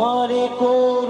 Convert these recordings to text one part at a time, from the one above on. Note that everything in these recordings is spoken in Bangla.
করে কোর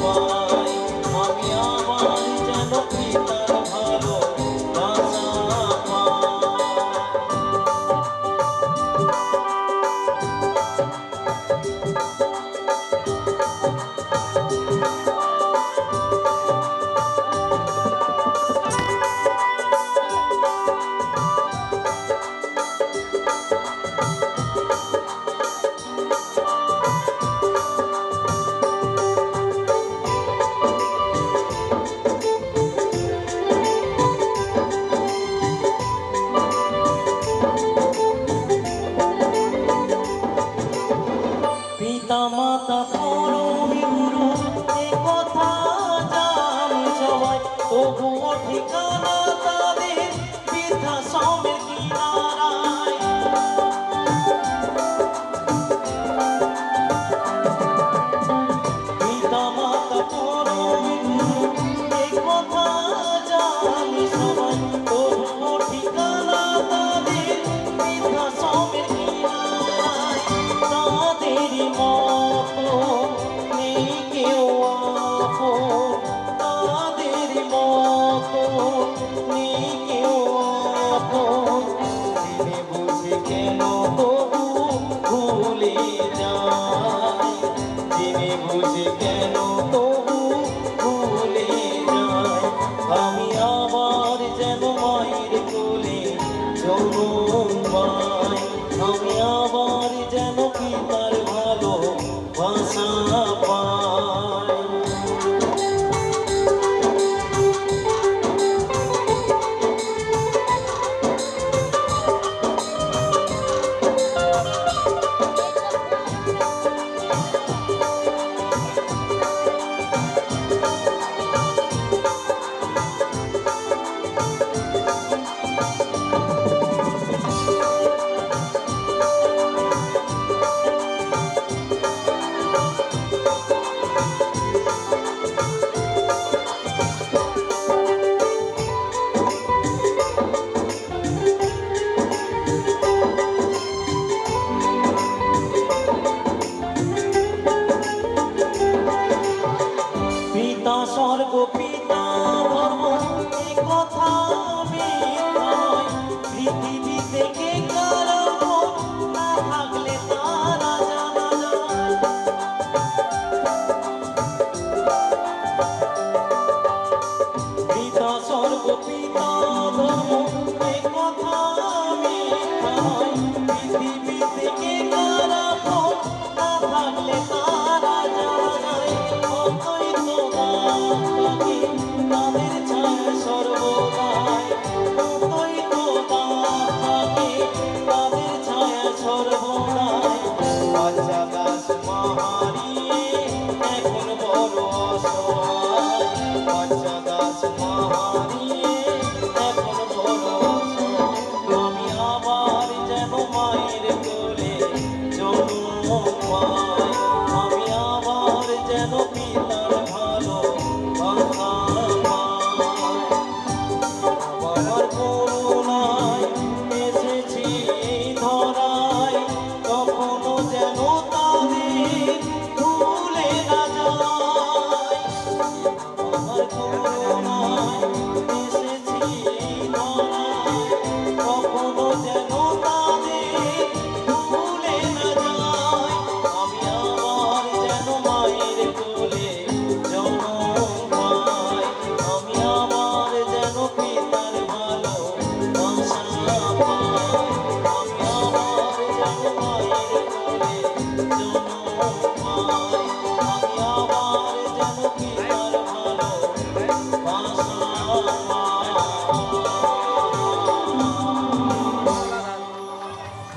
我。জেনে কেন তবু ভুলে যায়? যেন মায়ের কোলে যৌবন পাই। আমি আবার যেন পিতা স্বর্গ পিতা Oh,